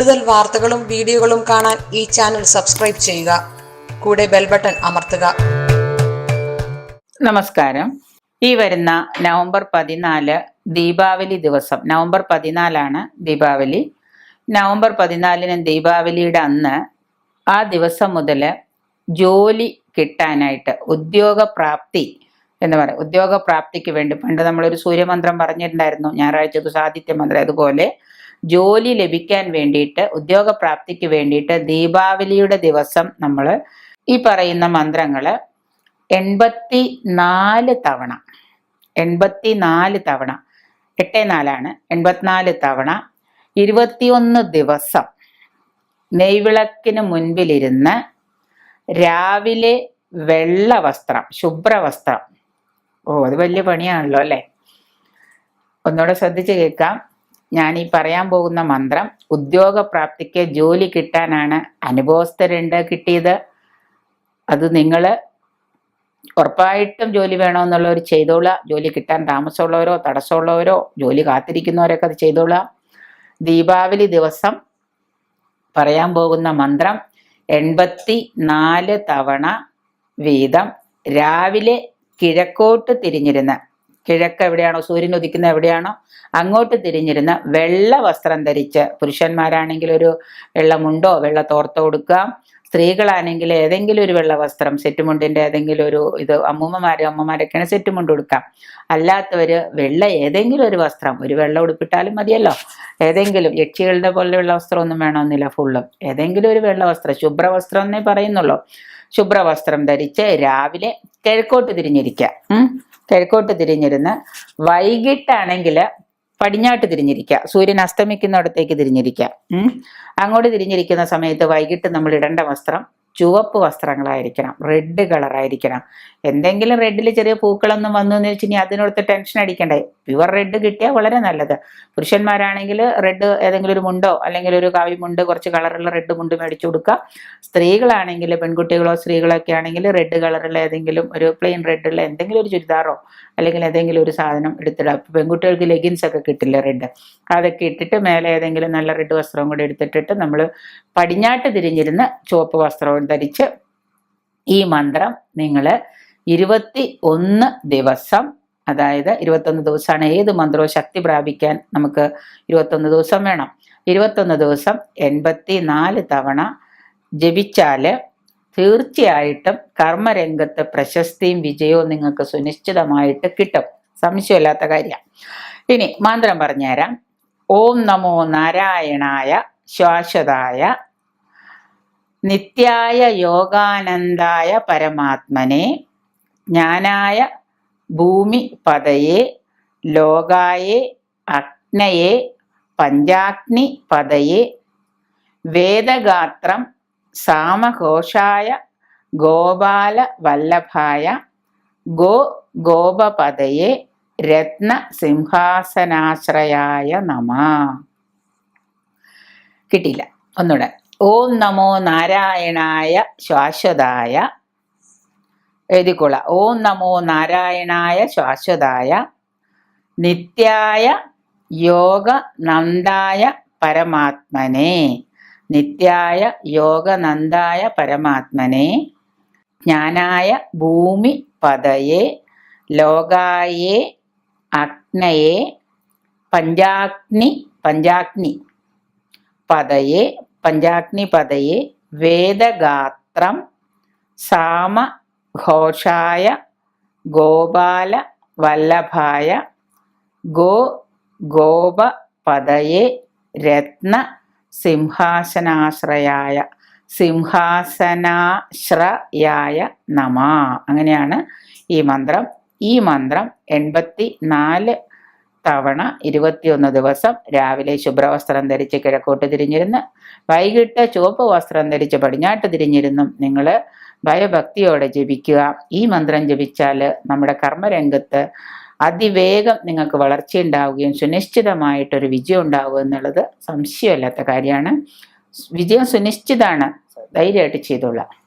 കൂടുതൽ വാർത്തകളും വീഡിയോകളും കാണാൻ ഈ ചാനൽ സബ്സ്ക്രൈബ് ചെയ്യുക. കൂടെ ബെൽ ബട്ടൺ അമർത്തുക. നമസ്കാരം. ഈ വരുന്ന നവംബർ പതിനാല് ദീപാവലി ദിവസം. നവംബർ പതിനാലാണ് ദീപാവലി. നവംബർ പതിനാലിന് ദീപാവലിയുടെ അന്ന് ആ ദിവസം മുതൽ ജോലി കിട്ടാനായിട്ട് ഉദ്യോഗപ്രാപ്തി എന്ന് പറയും. ഉദ്യോഗപ്രാപ്തിക്ക് വേണ്ടി പണ്ട് നമ്മളൊരു സൂര്യമന്ത്രം പറഞ്ഞിട്ടുണ്ടായിരുന്നു. ഞായറാഴ്ച ആദിത്യ മന്ത്രം അതുപോലെ ജോലി ലഭിക്കാൻ വേണ്ടിയിട്ട് ഉദ്യോഗപ്രാപ്തിക്ക് വേണ്ടിയിട്ട് ദീപാവലിയുടെ ദിവസം നമ്മൾ ഈ പറയുന്ന മന്ത്രങ്ങൾ എൺപത്തി നാല് തവണ എൺപത്തി നാല് തവണ എട്ട് നാലാണ് എൺപത്തിനാല് തവണ ഇരുപത്തിയൊന്ന് ദിവസം നെയ്വിളക്കിന് മുൻപിലിരുന്ന് രാവിലെ വെള്ള വസ്ത്രം ശുഭ്രവസ്ത്രം. ഓ അത് വലിയ പണിയാണല്ലോ അല്ലേ? ഒന്നുകൂടെ ശ്രദ്ധിച്ച് കേൾക്കാം. ഞാൻ ഈ പറയാൻ പോകുന്ന മന്ത്രം ഉദ്യോഗപ്രാപ്തിക്ക് ജോലി കിട്ടാനാണ്. അനുഭവസ്ഥരുണ്ട് കിട്ടിയത്. അത് നിങ്ങൾ ഉറപ്പായിട്ടും ജോലി വേണമെന്നുള്ളവർ ചെയ്തോളുക ജോലി കിട്ടാൻ താമസമുള്ളവരോ തടസ്സമുള്ളവരോ ജോലി കാത്തിരിക്കുന്നവരൊക്കെ അത് ചെയ്തോളുക ദീപാവലി ദിവസം പറയാൻ പോകുന്ന മന്ത്രം എൺപത്തി നാല് തവണ വീതം രാവിലെ കിഴക്കോട്ട് തിരിഞ്ഞിരുന്ന് കിഴക്ക് എവിടെയാണോ സൂര്യൻ ഉദിക്കുന്ന എവിടെയാണോ അങ്ങോട്ട് തിരിഞ്ഞിരുന്ന വെള്ള വസ്ത്രം ധരിച്ച് പുരുഷന്മാരാണെങ്കിൽ ഒരു വെള്ള മുണ്ടോ വെള്ള തോർത്തോ കൊടുക്കാം സ്ത്രീകളാണെങ്കിൽ ഏതെങ്കിലും ഒരു വെള്ള വസ്ത്രം സെറ്റ് മുണ്ടിന്റെ ഏതെങ്കിലും ഒരു ഇത് അമ്മൂമ്മമാരും അമ്മമാരൊക്കെയാണ് സെറ്റുമുണ്ട് കൊടുക്കാം അല്ലാത്തവർ വെള്ള ഏതെങ്കിലും ഒരു വസ്ത്രം ഒരു വെള്ള ഉടുപ്പിട്ടാലും മതിയല്ലോ. ഏതെങ്കിലും യക്ഷികളുടെ പോലെ വെള്ള വസ്ത്രം ഒന്നും വേണമെന്നില്ല ഫുള്ളും. ഏതെങ്കിലും ഒരു വെള്ള വസ്ത്രം ശുഭ്രവസ്ത്രം എന്നേ പറയുന്നുള്ളൂ. ശുഭ്രവസ്ത്രം ധരിച്ച് രാവിലെ കിഴക്കോട്ട് തിരിഞ്ഞിരിക്കുക. കിഴക്കോട്ട് തിരിഞ്ഞിരുന്ന് വൈകിട്ടാണെങ്കിൽ പടിഞ്ഞാട്ട് തിരിഞ്ഞിരിക്കുക. സൂര്യൻ അസ്തമിക്കുന്നിടത്തേക്ക് തിരിഞ്ഞിരിക്കുക. അങ്ങോട്ട് തിരിഞ്ഞിരിക്കുന്ന സമയത്ത് വൈകിട്ട് നമ്മൾ ഇടേണ്ട വസ്ത്രം ചുവപ്പ് വസ്ത്രങ്ങളായിരിക്കണം. റെഡ് കളറായിരിക്കണം എന്തെങ്കിലും റെഡിൽ ചെറിയ പൂക്കളൊന്നും വന്നു എന്ന് വെച്ച് ഇനി ടെൻഷൻ അടിക്കണ്ടേ? പ്യുവർ റെഡ് കിട്ടിയാൽ വളരെ നല്ലത്. പുരുഷന്മാരാണെങ്കിൽ റെഡ് ഏതെങ്കിലും ഒരു മുണ്ടോ അല്ലെങ്കിൽ ഒരു കാവി മുണ്ട് കുറച്ച് കളറുള്ള റെഡ് മുണ്ട് മേടിച്ചു കൊടുക്കുക സ്ത്രീകളാണെങ്കിൽ പെൺകുട്ടികളോ സ്ത്രീകളൊക്കെ ആണെങ്കിൽ റെഡ് കളറുള്ള ഏതെങ്കിലും ഒരു പ്ലെയിൻ റെഡുള്ള എന്തെങ്കിലും ഒരു ചുരിദാറോ അല്ലെങ്കിൽ ഏതെങ്കിലും ഒരു സാധനം എടുത്തിടുക പെൺകുട്ടികൾക്ക് ലെഗിൻസ് ഒക്കെ കിട്ടില്ല റെഡ് അതൊക്കെ ഇട്ടിട്ട് മേലെ ഏതെങ്കിലും നല്ല റെഡ് വസ്ത്രവും കൂടി എടുത്തിട്ടിട്ട് നമ്മൾ പടിഞ്ഞാട്ട് തിരിഞ്ഞിരുന്ന് ചുവപ്പ് വസ്ത്രവും ധരിച്ച് ഈ മന്ത്രം നിങ്ങൾ ഇരുപത്തി ഒന്ന് ദിവസം അതായത് ഇരുപത്തൊന്ന് ദിവസമാണ്. ഏത് മന്ത്രവും ശക്തി പ്രാപിക്കാൻ നമുക്ക് ഇരുപത്തൊന്ന് ദിവസം വേണം. ഇരുപത്തൊന്ന് ദിവസം എൺപത്തി നാല് തവണ ജപിച്ചാൽ തീർച്ചയായിട്ടും കർമ്മരംഗത്ത് പ്രശസ്തിയും വിജയവും നിങ്ങൾക്ക് സുനിശ്ചിതമായിട്ട് കിട്ടും. സംശയമില്ലാത്ത കാര്യമാണ് ഇനി മന്ത്രം പറഞ്ഞുതരാം. ഓം നമോ നാരായണായ ശാശ്വതായ നിത്യായ യോഗാനന്ദായ പരമാത്മനെ ജ്ഞാനായ ഭൂമി പതയെ ലോകായെ അഗ്നയെ പഞ്ചാഗ്നി പതയെ വേദഗാത്രം സാമഘോഷായ ഗോപാല വല്ലഭായ ഗോ ഗോപപതയെ രത്ന സിംഹാസനാശ്രയായ നമ. കിട്ടിയില്ല. ഒന്നുകൂടെ. ഓം നമോ നാരായണായ ശാശ്വതായ എഴുതിക്കൊള്ളാം ഓം നമോ നാരായണായ ശാശ്വതായ നിത്യായ യോഗ നന്ദായ പരമാത്മനെ. നിത്യായ യോഗ നന്ദായ പരമാത്മനെ. ജ്ഞാനായ ഭൂമി പതയെ ലോകായേ അഗ്നയെ. പഞ്ചാഗ്നി പഞ്ചാഗ്നി പതയെ പഞ്ചാഗ്നി പതയെ വേദഗാത്രം. സാമഘോഷായ ഗോപാല വല്ലഭായ ഗോ ഗോപ പതയെ രത്ന സിംഹാസനാശ്രയായ സിംഹാസനാശ്രയായ നമ. അങ്ങനെയാണ് ഈ മന്ത്രം. ഈ മന്ത്രം എൺപത്തി നാല് തവണ ഇരുപത്തിയൊന്ന് ദിവസം രാവിലെ ശുഭ്രവസ്ത്രം ധരിച്ച് കിഴക്കോട്ട് തിരിഞ്ഞിരുന്ന്. വൈകിട്ട് ചുവപ്പ് വസ്ത്രം ധരിച്ച് പടിഞ്ഞാട്ട് തിരിഞ്ഞിരുന്നും. നിങ്ങൾ ഭയഭക്തിയോടെ ജപിക്കുക. ഈ മന്ത്രം ജപിച്ചാൽ നമ്മുടെ കർമ്മരംഗത്ത് അതിവേഗം നിങ്ങൾക്ക് വളർച്ച വളർച്ചയുണ്ടാവുകയും സുനിശ്ചിതമായിട്ടൊരു വിജയം ഉണ്ടാവുക എന്നുള്ളത് സംശയമല്ലാത്ത കാര്യമാണ്. വിജയം സുനിശ്ചിതമാണ് ധൈര്യമായിട്ട് ചെയ്തോളാം.